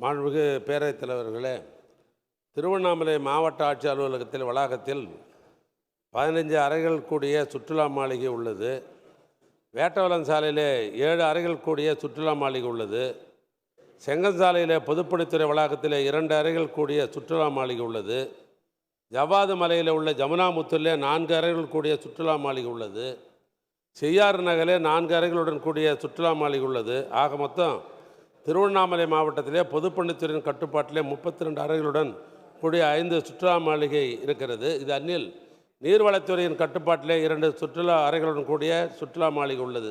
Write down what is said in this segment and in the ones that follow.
மாண்புமிகு பேரவைத் தலைவர்களே திருவண்ணாமலை மாவட்ட ஆட்சி அலுவலகத்தில் வளாகத்தில் பதினைஞ்சு அறைகள் கூடிய சுற்றுலா மாளிகை உள்ளது. வேட்டவலம் சாலையிலே ஏழு அறைகள் கூடிய சுற்றுலா மாளிகை உள்ளது. செங்கல் சாலையிலே பொதுப்பணித்துறை வளாகத்தில் இரண்டு அறைகள் கூடிய சுற்றுலா மாளிகை உள்ளது. ஜவ்வாது மலையில் உள்ள ஜமுனாமுத்தூரிலே நான்கு அறைகள் கூடிய சுற்றுலா மாளிகை உள்ளது. செய்யாறு நகரிலே நான்கு அறைகளுடன் கூடிய சுற்றுலா மாளிகை உள்ளது. ஆக மொத்தம் திருவண்ணாமலை மாவட்டத்திலே பொதுப்பணித்துறையின் கட்டுப்பாட்டிலே முப்பத்தி ரெண்டு அறைகளுடன் கூடிய ஐந்து சுற்றுலா மாளிகை இருக்கிறது. இது அந்நில் நீர்வளத்துறையின் கட்டுப்பாட்டிலே இரண்டு சுற்றுலா அறைகளுடன் கூடிய சுற்றுலா மாளிகை உள்ளது.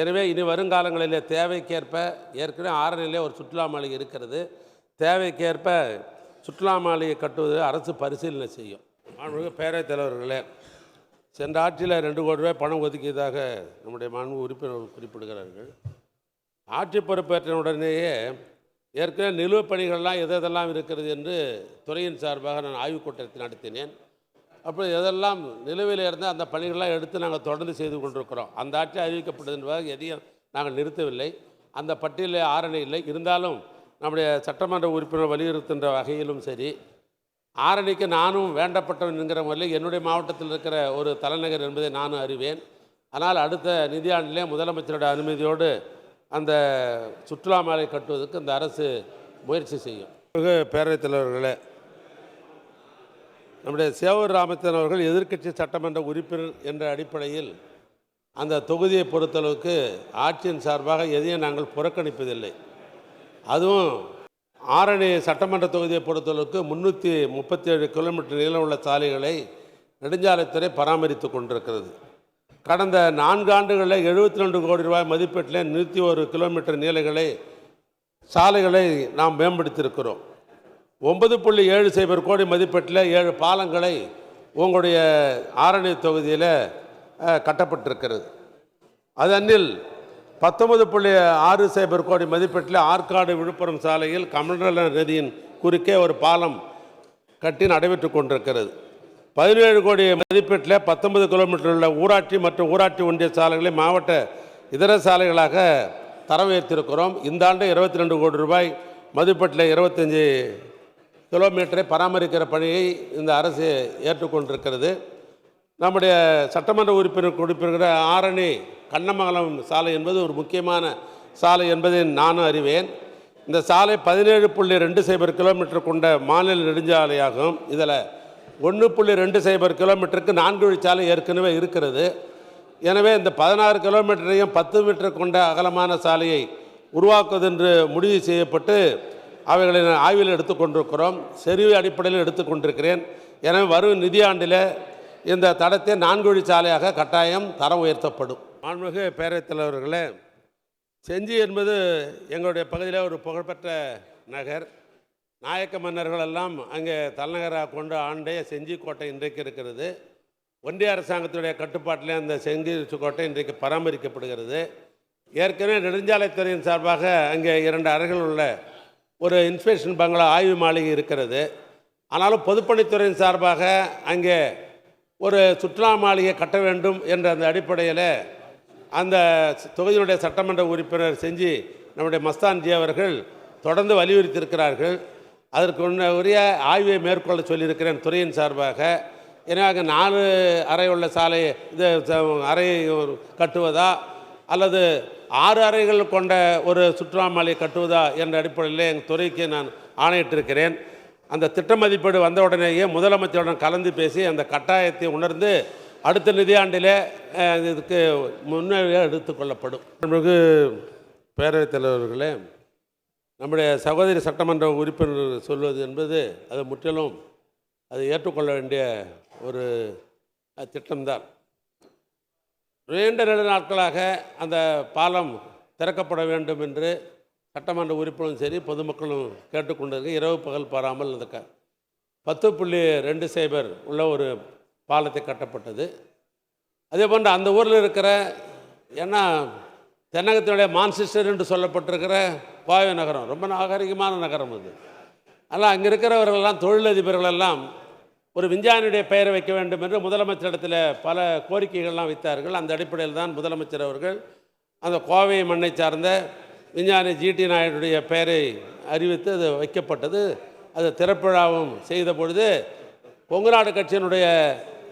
எனவே இனி வருங்காலங்களிலே தேவைக்கேற்ப ஏற்கனவே ஆரணிலே ஒரு சுற்றுலா மாளிகை இருக்கிறது. தேவைக்கேற்ப சுற்றுலா மாளிகை கட்டுவது அரசு பரிசீலனை செய்யும். மாண்புமிகு பேரவைத் தலைவர்களே சென்ற ஆட்சியில் ரெண்டு கோடி ரூபாய் பணம் ஒதுக்கியதாக நம்முடைய மாண்பு உறுப்பினர்கள் குறிப்பிடுகிறார்கள். ஆட்சி பொறுப்பேற்ற உடனேயே ஏற்கனவே நிலுவைப் பணிகள்லாம் எது எதெல்லாம் இருக்கிறது என்று துறையின் சார்பாக நான் ஆய்வுக் கூட்டத்தை நடத்தினேன். அப்படி எதெல்லாம் நிலுவையில் இருந்து அந்த பணிகள்லாம் எடுத்து நாங்கள் தொடர்ந்து செய்து கொண்டிருக்கிறோம். அந்த ஆட்சி அறிவிக்கப்பட்டது எதையும் நாங்கள் நிறுத்தவில்லை. அந்த பட்டியலில் ஆரணை இல்லை. இருந்தாலும் நம்முடைய சட்டமன்ற உறுப்பினர் வலியுறுத்துகின்ற வகையிலும் சரி ஆரணிக்கு நானும் வேண்டப்பட்டவன் என்கிற முறையில் என்னுடைய மாவட்டத்தில் இருக்கிற ஒரு தலைநகர் என்பதை நானும் அறிவேன். ஆனால் அடுத்த நிதியாண்டிலே முதலமைச்சருடைய அனுமதியோடு அந்த சுற்றுலா மாலை கட்டுவதற்கு அந்த அரசு முயற்சி செய்யும். பேரவைத் தலைவர்களே நம்முடைய சேவூர் ராமச்சந்திரன் அவர்கள் எதிர்க்கட்சி சட்டமன்ற உறுப்பினர் என்ற அடிப்படையில் அந்த தொகுதியை பொறுத்தளவுக்கு ஆட்சியின் சார்பாக எதையும் நாங்கள் புறக்கணிப்பதில்லை. அதுவும் ஆரணி சட்டமன்ற தொகுதியை பொறுத்தளவுக்கு முந்நூற்றி முப்பத்தேழு கிலோமீட்டர் நீளம் உள்ள சாலைகளை நெடுஞ்சாலைத்துறை பராமரித்து கொண்டிருக்கிறது. கடந்த நான்காண்டுகளில் எழுபத்தி ரெண்டு கோடி ரூபாய் மதிப்பீட்டில் நூற்றி ஒரு கிலோமீட்டர் நீளங்களை சாலைகளை நாம் மேம்படுத்தியிருக்கிறோம். ஒன்பது புள்ளி ஏழு சைபர் கோடி மதிப்பீட்டில் ஏழு பாலங்களை உங்களுடைய ஆரணி தொகுதியில் கட்டப்பட்டிருக்கிறது. அது அன்னில் பத்தொன்பது புள்ளி ஆறு சைபர் கோடி மதிப்பீட்டில் ஆற்காடு விழுப்புரம் சாலையில் கமண்டல நதியின் குறுக்கே ஒரு பாலம் கட்டி நடைபெற்று கொண்டிருக்கிறது. பதினேழு கோடி மதிப்பீட்டில் பத்தொன்பது கிலோமீட்டர் உள்ள ஊராட்சி மற்றும் ஊராட்சி ஒன்றிய சாலைகளை மாவட்ட இதர சாலைகளாக தரம் உயர்த்தியிருக்கிறோம் இந்த ஆண்டு இருபத்தி ரெண்டு கோடி ரூபாய் மதிப்பீட்டில் இருபத்தஞ்சி கிலோமீட்டரை பராமரிக்கிற பணியை இந்த அரசு ஏற்றுக்கொண்டிருக்கிறது. நம்முடைய சட்டமன்ற உறுப்பினர் கொடுப்பிருக்கிற ஆரணி கண்ணமங்கலம் சாலை என்பது ஒரு முக்கியமான சாலை என்பதை நானும் அறிவேன். இந்த சாலை பதினேழு புள்ளி ரெண்டு சைபர் கிலோமீட்டர் கொண்ட மாநில நெடுஞ்சாலையாகும். இதில் ஒன்று புள்ளி ரெண்டு சைபர் கிலோமீட்டருக்கு நான்கு வழிச்சாலை ஏற்கனவே இருக்கிறது. எனவே இந்த பதினாறு கிலோமீட்டரையும் பத்து மீட்டர் கொண்ட அகலமான சாலையை உருவாக்குவதென்று முடிவு செய்யப்பட்டு அவைகளை நான் ஆய்வில் எடுத்துக்கொண்டிருக்கிறோம் செறிவு அடிப்படையில் எடுத்துக்கொண்டிருக்கிறேன் எனவே வரும் நிதியாண்டில் இந்த தடத்தை நான்கு வழிச்சாலையாக கட்டாயம் தரம் உயர்த்தப்படும். மாண்புமிகு பேரவைத் தலைவர்களே செஞ்சி என்பது எங்களுடைய பகுதியில் ஒரு புகழ்பெற்ற நகர். நாயக்க மன்னர்கள் எல்லாம் அங்கே தலைநகராக கொண்டு ஆண்டே செஞ்சிக்கோட்டை இன்றைக்கு இருக்கிறது. ஒன்றிய அரசாங்கத்துடைய கட்டுப்பாட்டிலே அந்த செஞ்சி கோட்டை இன்றைக்கு பராமரிக்கப்படுகிறது. ஏற்கனவே நெடுஞ்சாலைத்துறையின் சார்பாக அங்கே இரண்டு அறைகள் உள்ள ஒரு இன்ஸ்பெக்ஷன் பங்களா ஆய்வு மாளிகை இருக்கிறது. ஆனாலும் பொதுப்பணித்துறையின் சார்பாக அங்கே ஒரு சுற்றுலா மாளிகை கட்ட வேண்டும் என்ற அந்த அடிப்படையில் அந்த தொகுதியினுடைய சட்டமன்ற உறுப்பினர் செஞ்சு நம்முடைய மஸ்தான்ஜி அவர்கள் தொடர்ந்து வலியுறுத்தியிருக்கிறார்கள். அதற்கு உன்ன உரிய ஆய்வை மேற்கொள்ள சொல்லியிருக்கிறேன் துறையின் சார்பாக. எனவே நாலு அறை உள்ள சாலை இது அறை கட்டுவதா? அல்லது ஆறு அறைகள் கொண்ட ஒரு சுற்றுலா மாலை கட்டுவதா என்ற அடிப்படையில் எங்கள் துறைக்கு நான் ஆணையிட்டிருக்கிறேன். அந்த திட்ட மதிப்பீடு வந்த உடனேயே முதலமைச்சருடன் கலந்து பேசி அந்த கட்டாயத்தை உணர்ந்து அடுத்த நிதியாண்டிலே இதுக்கு முன்னேறியாக எடுத்துக்கொள்ளப்படும் மிகு பேரவைத் தலைவர்களே நம்முடைய சகோதரி சட்டமன்ற உறுப்பினர் சொல்வது என்பது அது முற்றிலும் அது ஏற்றுக்கொள்ள வேண்டிய ஒரு திட்டம்தான். நீண்ட நெடு நாட்களாக அந்த பாலம் திறக்கப்பட வேண்டும் என்று சட்டமன்ற உறுப்பினரும் சரி பொதுமக்களும் கேட்டுக்கொண்டிருக்கு. இரவு பகல் பாராமல் அந்த க பத்து புள்ளி ரெண்டு சைபர் உள்ள ஒரு பாலத்தை கட்டப்பட்டது. அதே போன்று அந்த ஊரில் இருக்கிற ஏன்னா தென்னகத்தினுடைய மான்சிஸ்டர் என்று சொல்லப்பட்டிருக்கிற கோவை நகரம் ரொம்ப நாகரிகமான நகரம் அது. ஆனால் அங்கே இருக்கிறவர்களெல்லாம் தொழிலதிபர்கள் எல்லாம் ஒரு விஞ்ஞானியுடைய பெயரை வைக்க வேண்டும் என்று முதலமைச்சரிடத்தில் பல கோரிக்கைகள்லாம் வைத்தார்கள். அந்த அடிப்படையில் தான் முதலமைச்சர் அவர்கள் அந்த கோவை மண்ணை சார்ந்த விஞ்ஞானி ஜிடி நாயுடைய பெயரை அறிவித்து அது வைக்கப்பட்டது. அது திறப்பிழாவும் செய்த பொழுது கொங்கு நாடு கட்சியினுடைய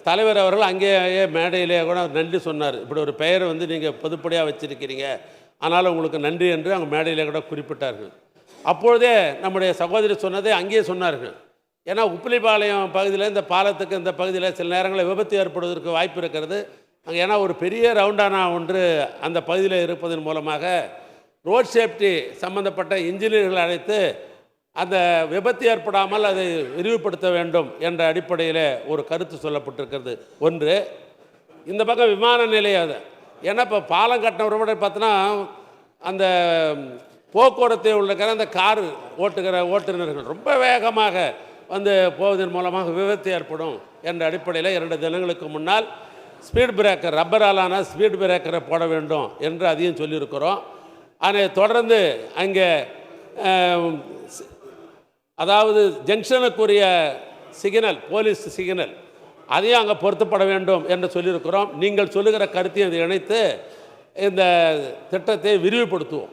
தலைவர் அவர்கள் அங்கேயே மேடையிலே கூட நன்றி சொன்னார். இப்படி ஒரு பெயரை வந்து நீங்கள் பொதுப்படியாக வச்சுருக்கிறீங்க. அதனால் உங்களுக்கு நன்றி என்று அவங்க மேடையில் கூட குறிப்பிட்டார்கள். அப்பொழுதே நம்முடைய சகோதரி சொன்னதை அங்கேயே சொன்னார்கள். ஏன்னா உப்பிலிப்பாளையம் பகுதியில் இந்த பாலத்துக்கு இந்த பகுதியில் சில நேரங்களில் விபத்து ஏற்படுவதற்கு வாய்ப்பு இருக்கிறது. அங்கே ஏன்னா ஒரு பெரிய ரவுண்டானா ஒன்று அந்த பகுதியில் இருப்பதன் மூலமாக ரோட் சேஃப்டி சம்பந்தப்பட்ட இன்ஜினியர்கள் அழைத்து அந்த விபத்து ஏற்படாமல் அதை விரிவுபடுத்த வேண்டும் என்ற அடிப்படையில் ஒரு கருத்து சொல்லப்பட்டிருக்கிறது. ஒன்று இந்த பக்கம் விமான நிலையம் அது. ஏன்னா இப்போ பாலம் கட்டினவரை விட பார்த்தோன்னா அந்த போக்குவரத்தை உள்ளக்கிற அந்த கார் ஓட்டுகிற ஓட்டுநர்கள் ரொம்ப வேகமாக வந்து போவதன் மூலமாக விபத்து ஏற்படும் என்ற அடிப்படையில் இரண்டு தினங்களுக்கு முன்னால் ஸ்பீட் பிரேக்கர் ரப்பராலான ஸ்பீட் பிரேக்கரை போட வேண்டும் என்று அதையும் சொல்லியிருக்கிறோம். அதை தொடர்ந்து அங்கே அதாவது ஜங்ஷனுக்குரிய சிக்னல் போலீஸ் சிக்னல் அதையும் அங்கே பொருத்தப்பட வேண்டும் என்று சொல்லியிருக்கிறோம். நீங்கள் சொல்லுகிற கருத்தையும் அதை இணைத்து இந்த திட்டத்தை விரிவுபடுத்துவோம்.